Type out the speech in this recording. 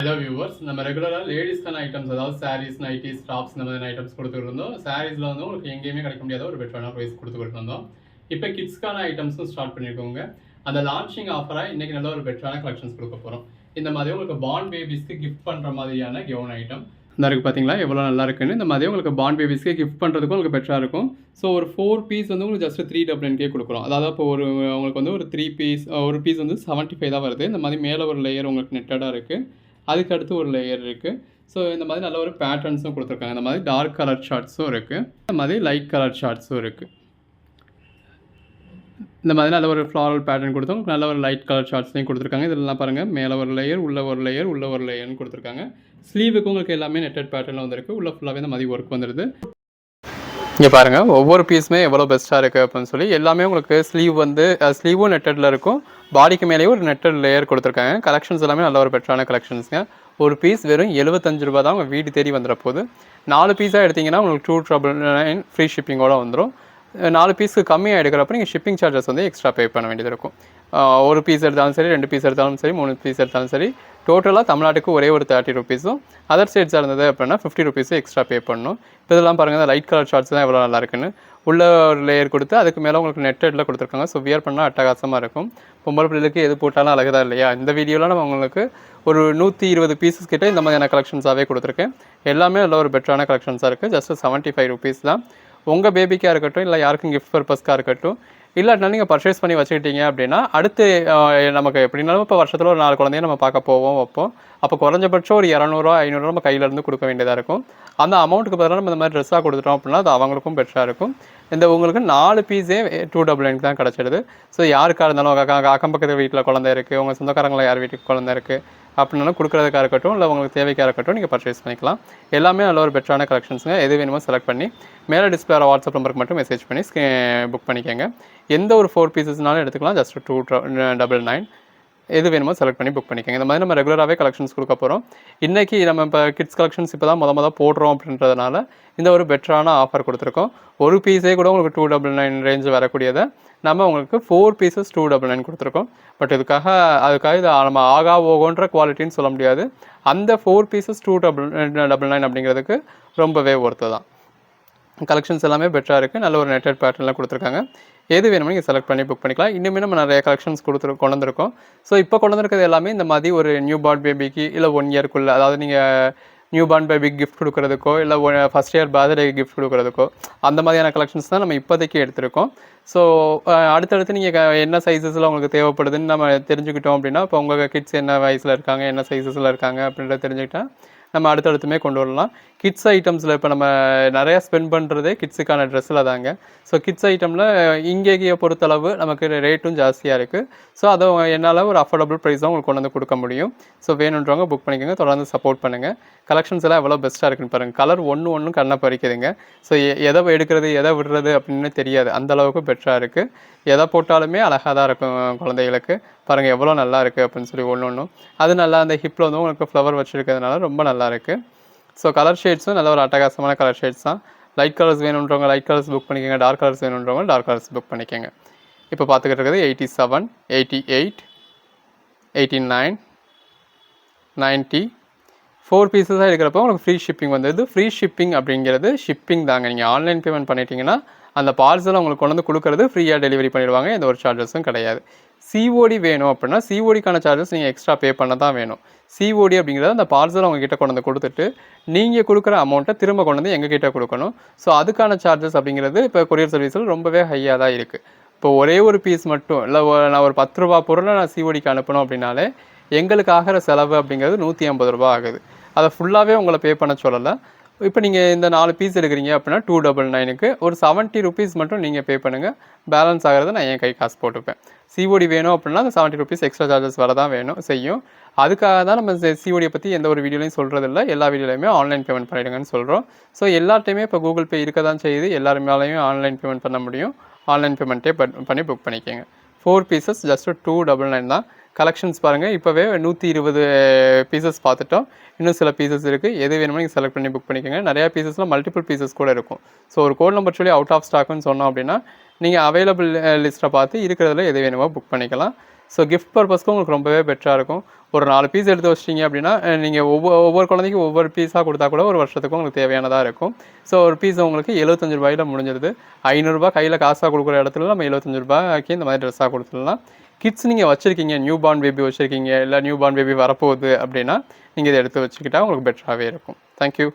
Hello viewers நம்ம ரெகுலராக லேடிஸ்க்கான items அதாவது சாரீஸ் நைட்டிஸ் டாப்ஸ் இந்த மாதிரி ஐட்டம்ஸ் கொடுத்துருந்தோம் சாரீஸில் வந்து உங்களுக்கு எங்கேயுமே கிடைக்க முடியாத ஒரு பெட்டரான ப்ரைஸ் கொடுத்துக்கிட்டு இருந்தோம். இப்போ கிட்ஸ்க்கான ஐட்டம்ஸும் ஸ்டார்ட் பண்ணியிருக்கோங்க அந்த லான்ச்சிங் ஆஃபராக இன்றைக்கி நல்ல ஒரு பெட்டரான கலெக்ஷன்ஸ் கொடுக்க போகிறோம் இந்த மாதிரி உங்களுக்கு பாண்ட் பேபிஸ்க்கு கிஃப்ட் பண்ணுற மாதிரியான கெவுன் ஐட்டம் இந்த இருக்குது பார்த்தீங்களா எவ்வளோ நல்லா இருக்குன்னு. இந்த மாதிரி உங்களுக்கு பாண்ட் பேபிஸ்க்கு கிஃப்ட் பண்ணுறதுக்கும் உங்களுக்கு பெட்டராக இருக்கும். ஸோ ஒரு ஃபோர் பீஸ் வந்து உங்களுக்கு ஜஸ்ட் த்ரீ டபுள் என்கே கொடுக்குறோம். அதாவது இப்போ ஒரு உங்களுக்கு வந்து ஒரு த்ரீ பீஸ் ஒரு பீஸ் வந்து செவன்ட்டி ஃபைவ் தான் வருது. இந்த மாதிரி மேலே ஒரு லேயர் உங்களுக்கு நெட்டடாக இருக்குது அதுக்கு அடுத்து ஒரு லேயர் இருக்குது ஸோ இந்த மாதிரி நல்ல ஒரு பேட்டர்ன்ஸும் கொடுத்துருக்காங்க. இந்த மாதிரி டார்க் கலர் ஷார்ட்ஸும் இருக்குது இந்த மாதிரி லைட் கலர் ஷார்ட்ஸும் இருக்குது இந்த மாதிரி நல்ல ஒரு ஃப்ளாரல் பேட்டர்ன் கொடுத்தோம் நல்ல ஒரு லைட் கலர் ஷார்ட்ஸ்லையும் கொடுத்துருக்காங்க. இதெல்லாம் பாருங்கள் மேலே ஒரு லேயர் உள்ள ஒரு லேயர் உள்ள ஒரு லேயர்னு கொடுத்துருக்காங்க. ஸ்லீவுக்கு உங்களுக்கு எல்லாமே நெட்டட் பேட்டர்னில் வந்திருக்கு. உள்ள ஃபுல்லாகவே இந்த மாதிரி ஒர்க் வந்துடுது இங்கே பாருங்கள் ஒவ்வொரு பீஸுமே எவ்வளோ பெஸ்ட்டாக இருக்குது அப்படின்னு சொல்லி எல்லாமே உங்களுக்கு ஸ்லீவ் வந்து ஸ்லீவும் நெட்டடில் இருக்கும். பாடிக்கு மேலேயும் ஒரு நெட்டட் லேயர் கொடுத்துருக்காங்க. கலெக்ஷன்ஸ் எல்லாமே நல்ல ஒரு பெட்டரான கலெக்ஷன்ஸுங்க ஒரு பீஸ் வெறும் எழுபத்தஞ்சு ரூபா தான் உங்கள் வீடு தேடி வந்துடுற போது நாலு பீஸாக எடுத்திங்கன்னா உங்களுக்கு டூ ட்ரபிள் நைன் ஃப்ரீ ஷிப்பிங்கோடு வந்துடும் நாலு பீஸுக்கு கம்மியாக எடுக்கிறப்ப நீங்கள் ஷிப்பிங் சார்ஜஸ் வந்து எக்ஸ்ட்ரா பே பண்ண வேண்டியது இருக்கும். ஒரு பீஸ் எடுத்தாலும் சரி ரெண்டு பீஸ் எடுத்தாலும் சரி மூணு பீஸ் எடுத்தாலும் சரி டோட்டலாக தமிழ்நாட்டுக்கு ஒரே ஒரு தேர்ட்டி ருபீஸும் அதர் ஸ்டேட்ஸாக இருந்தது அப்படின்னா ஃபிஃப்டி ருபீஸும் எக்ஸ்ட்ரா பே பண்ணணும் இப்போ இதெல்லாம் பாருங்கள் லைட் கலர் ஷார்ட்ஸ் தான் எவ்வளோ நல்லா இருக்குன்னு. உள்ள ஒரு லேயர் கொடுத்து அதுக்கு மேலே உங்களுக்கு நெட் எட்டில் கொடுத்துருக்காங்க. ஸோ வியர் பண்ணால் அட்டகாசமாக இருக்கும். பொம்பளை பிள்ளைகளுக்கு எது போட்டாலும் அழகுதா இல்லையா? இந்த வீடியோவில் நம்ம உங்களுக்கு ஒரு நூற்றி இருபது பீசஸ் கிட்டே இந்த மாதிரியான கலெக்ஷன்ஸாகவே கொடுத்துருக்கேன். எல்லாமே நல்ல ஒரு பெட்டரான கலெக்ஷன்ஸாக இருக்குது ஜஸ்ட் செவன்ட்டி ஃபைவ் ருபீஸ் தான். உங்கள் பேபிக்காக இருக்கட்டும் இல்லை யாருக்கும் கிஃப்ட் பர்பஸ்க்காக இருக்கட்டும் இல்லாட்டினா நீங்கள் பர்ச்சேஸ் பண்ணி வச்சுக்கிட்டீங்க அப்படின்னா அடுத்து நமக்கு எப்படினாலும் இப்போ வருஷத்தில் ஒரு நாலு குழந்தைய நம்ம பார்க்க போவோம் வைப்போம். அப்போ குறைஞ்சபட்சம் ஒரு இரநூறுவா ஐநூறுரூவா நம்ம கையிலேருந்து கொடுக்க வேண்டியதாக இருக்கும். அந்த அமௌண்ட்டுக்கு பதிலாக நம்ம இந்த மாதிரி ட்ரெஸ்ஸாக கொடுத்துட்டோம் அப்படின்னா அது அவங்களுக்கும் பெட்டராக இருக்கும். இந்த உங்களுக்கு நாலு பீஸே டூ டபுள் நைன் தான் கிடச்சிடுது. ஸோ யாருக்காக இருந்தாலும் அக்கம் பக்கத்து வீட்டில் குழந்தை இருக்குது உங்கள் சொந்தக்காரங்கள யார் வீட்டுக்கு குழந்தை இருக்குது அப்படின்னாலும் கொடுக்குறதுக்காக இருக்கட்டும் இல்லை உங்களுக்கு தேவைக்காக இருக்கட்டும் நீங்கள் பர்ச்சேஸ் பண்ணிக்கலாம். எல்லாமே நல்ல ஒரு பெட்டரான கலெக்ஷன்ஸுங்க எது வேணுமோ செலக்ட் பண்ணி மேலே டிஸ்பிளே வாட்ஸ்அப் நம்பருக்கு மட்டும் மெசேஜ் பண்ணி புக் பண்ணிக்கோங்க. எந்த ஒரு ஃபோர் பீசஸ்னாலும் எடுத்துக்கலாம். ஜஸ்ட் டூ டபுள் நைன் எது வேணுமோ செலக்ட் பண்ணி புக் பண்ணிக்கோங்க. இந்த மாதிரி நம்ம ரெகுலராகவே கலெக்ஷன்ஸ் கொடுக்க போகிறோம் இன்றைக்கி நம்ம இப்போ கிட்ஸ் கலெக்ஷன்ஸ் இப்போ தான் மொதல் மொதல் போடுறோம் அப்படின்றதுனால இந்த ஒரு பெட்டரான ஆஃபர் கொடுத்துருக்கோம். ஒரு பீஸே கூட உங்களுக்கு டூ டபுள் நைன் ரேஞ்ச் வரக்கூடியதை நம்ம உங்களுக்கு four pieces two double nine கொடுத்துருக்கோம். பட் இதுக்காக அதுக்காக இது நம்ம ஆகா ஓகோன்ற குவாலிட்டின்னு சொல்ல முடியாது. அந்த four pieces two double double nine அப்படிங்கிறதுக்கு ரொம்பவே ஒர்த்து தான். கலெக்ஷன்ஸ் எல்லாமே பெட்டராக இருக்குது நல்ல ஒரு நெட்டட் பேட்டர்னில் கொடுத்துருக்காங்க. எது வேணுமோ நீங்கள் செலக்ட் பண்ணி புக் பண்ணிக்கலாம். இன்னுமே நம்ம நிறைய கலெக்ஷன்ஸ் கொடுத்துரு கொண்டு வந்திருக்கோம் ஸோ இப்போ கொண்டு வந்திருக்கிறது எல்லாமே இந்த மாதிரி ஒரு நியூ பார்ன் பேபிக்கு இல்லை ஒன் இயர்க்குள்ளே அதாவது நீங்கள் நியூ பார்ன் பேபிக்கு கிஃப்ட் கொடுக்குறதுக்கோ இல்லை ஃபஸ்ட் இயர் பர்த்டே கிஃப்ட் கொடுக்குறதுக்கோ அந்த மாதிரியான கலெக்ஷன்ஸ் தான் நம்ம இப்போதைக்கு எடுத்திருக்கோம். ஸோ அடுத்தடுத்து நீங்கள் என்ன சைஸஸில் உங்களுக்கு தேவைப்படுதுன்னு நம்ம தெரிஞ்சுக்கிட்டோம் அப்படின்னா இப்போ உங்கள் கிட்ஸ் என்ன வயசில் இருக்காங்க என்ன சைஸஸில் இருக்காங்க அப்படின்றத தெரிஞ்சுக்கிட்டா நம்ம அடுத்தடுத்துமே கொண்டு வரலாம். கிட்ஸ் ஐட்டம்ஸில் இப்போ நம்ம நிறையா ஸ்பெண்ட் பண்ணுறதே கிட்ஸுக்கான ட்ரெஸ்ஸில் தாங்க. ஸோ கிட்ஸ் ஐட்டமில் இங்கேயே பொறுத்தளவு நமக்கு ரேட்டும் ஜாஸ்தியாக இருக்குது ஸோ அதை என்னால் ஒரு அஃபோர்டபுள் ப்ரைஸ் தான் உங்களுக்கு கொண்டு வந்து கொடுக்க முடியும். ஸோ வேணுன்றவங்க புக் பண்ணிக்கோங்க. தொடர்ந்து சப்போர்ட் பண்ணுங்கள் கலெக்ஷன்ஸ் எல்லாம் எவ்வளோ பெஸ்ட்டாக இருக்குன்னு பாருங்கள் கலர் ஒன்று ஒன்று கண்ணை பறிக்குதுங்க. ஸோ எதை எடுக்கிறது எதை விடுறது அப்படின்னு தெரியாது. அந்தளவுக்கு பெட்டராக இருக்குது எதை போட்டாலுமே அழகாக தான் இருக்கும் குழந்தைகளுக்கு. பாருங்கள் எவ்வளோ நல்லா இருக்குது அப்படின்னு சொல்லி ஒன்று ஒன்றும் அது நல்லா அந்த ஹிப்பில் வந்து உங்களுக்கு ஃப்ளவர் வச்சுருக்கிறதுனால ரொம்ப நல்லா இருக்குது ஸோ கலர் ஷேட்ஸும் நல்ல ஒரு அட்டகாசமான கலர் ஷேட்ஸ் தான். லைட் கலர்ஸ் வேணுன்றவங்க லைட் கலர்ஸ் புக் பண்ணிக்கோங்க. டார்க் கலர்ஸ் வேணுன்றவங்க டார்க் கலர்ஸ் புக் பண்ணிக்கோங்க. இப்போ பார்த்துக்கிட்டு இருக்கிறது eighty seven eighty eight eighty nine ninety four பீசஸாக இருக்கிறப்போ உங்களுக்கு ஃப்ரீ ஷிப்பிங் வந்தது. ஃப்ரீ ஷிப்பிங் அப்படிங்கிறது ஷிப்பிங் தாங்க. நீங்கள் ஆன்லைன் பேமெண்ட் பண்ணிட்டீங்கன்னா அந்த பார்சலை உங்களுக்கு கொண்டு வந்து கொடுக்குறது ஃப்ரீயாக டெலிவரி பண்ணிடுவாங்க. எந்த ஒரு சார்ஜஸும் கிடையாது. சிஓடி வேணும் அப்படின்னா சிஓடிக்கான சார்ஜஸ் நீங்கள் எக்ஸ்ட்ரா பே பண்ண தான் வேணும். சிஓடி அப்படிங்கிறத அந்த பார்சல் அவங்கக்கிட்ட கொண்டு வந்து கொடுத்துட்டு நீங்கள் கொடுக்குற அமௌண்ட்டை திரும்ப கொண்டு வந்து எங்ககிட்ட கொடுக்கணும். ஸோ அதுக்கான சார்ஜஸ் அப்படிங்கிறது இப்போ கொரியர் சர்வீஸில் ரொம்பவே ஹையாக தான் இருக்குது இப்போ ஒரே ஒரு பீஸ் மட்டும் இல்லை நான் ஒரு பத்து ரூபா பொருளை நான் சிஓடிக்கு அனுப்பணும் அப்படின்னாலே எங்களுக்கு ஆகிற செலவு அப்படிங்கிறது நூற்றி ஐம்பது ரூபா ஆகுது. அதை ஃபுல்லாகவே உங்களை பே பண்ண சொல்லலை. இப்போ நீங்கள் இந்த நாலு பீஸ் எடுக்கிறீங்க அப்படின்னா டூ டபுள் நைனுக்கு ஒரு செவன்ட்டி ருபீஸ் மட்டும் நீங்கள் பே பண்ணுங்கள் பேலன்ஸ் ஆகிறத நான் என் கை காசு போட்டுப்பேன். சிஓடி வேணும் அப்படின்னா அந்த செவன்ட்டி ருபீஸ் எக்ஸ்ட்ரா சார்ஜஸ் வரதான் வேணும் செய்யும். அதுக்காக தான் நம்ம சிஓடியை பற்றி எந்த ஒரு வீடியோலையும் சொல்கிறதில்ல எல்லா வீடியோலையுமே ஆன்லைன் பேமெண்ட் பண்ணிடுங்கன்னு சொல்கிறோம் ஸோ எல்லாத்தையுமே இப்போ கூகுள் பே இருக்க தான் செய்யுது எல்லாருமேலையும் ஆன்லைன் பேமெண்ட் பண்ண முடியும். ஆன்லைன் பேமெண்ட்டே பண்ணி புக் பண்ணிக்கோங்க. Four pieces just two double nine தான். கலெக்ஷன்ஸ் பாருங்கள் இப்போவே நூற்றி இருபது eh, பீசஸ் பார்த்துட்டோம். இன்னும் சில பீசஸ் இருக்குது எது வேணுமோ நீங்கள் செலக்ட் பண்ணி புக் பண்ணிக்கோங்க. நிறையா பீசஸில் மல்டிபிள் பீசஸ் கூட இருக்கும். ஸோ ஒரு கோட் நம்பர் சொல்லி அவுட் ஆஃப் ஸ்டாக்னு சொன்னோம் அப்படின்னா நீங்கள் அவைலபிள் லிஸ்ட்டை பார்த்து இருக்கிறதுல எது வேணுமோ புக் பண்ணிக்கலாம். ஸோ கிஃப்ட் பர்பஸ்க்கு உங்களுக்கு ரொம்பவே பெட்டராக இருக்கும். ஒரு நாலு பீஸ் எடுத்து வச்சிட்டிங்க அப்படின்னா eh, நீங்கள் ஒவ்வொரு ஒவ்வொரு குழந்தைக்கும் ஒவ்வொரு பீஸாக கொடுத்தா கூட ஒரு வருஷத்துக்கு உங்களுக்கு தேவையானதாக இருக்கும். ஸோ ஒரு பீஸ் உங்களுக்கு எழுபத்தஞ்சு ரூபாயில் முடிஞ்சிருது. ஐநூறுரூபா கையில் காசாக கொடுக்குற இடத்துல நம்ம எழுபத்தஞ்சு ரூபாய்க்கு இந்த மாதிரி ட்ரெஸ்ஸாக கொடுத்துடலாம். கிட்ஸ் நீங்கள் வச்சுருக்கீங்க நியூ பார்ன் பேபி வச்சுருக்கீங்க இல்லை நியூ பார்ன் பேபி வரப்போகுது அப்படின்னா நீங்கள் இதை எடுத்து வச்சுக்கிட்டால் உங்களுக்கு பெட்டராகவே இருக்கும். தேங்க்யூ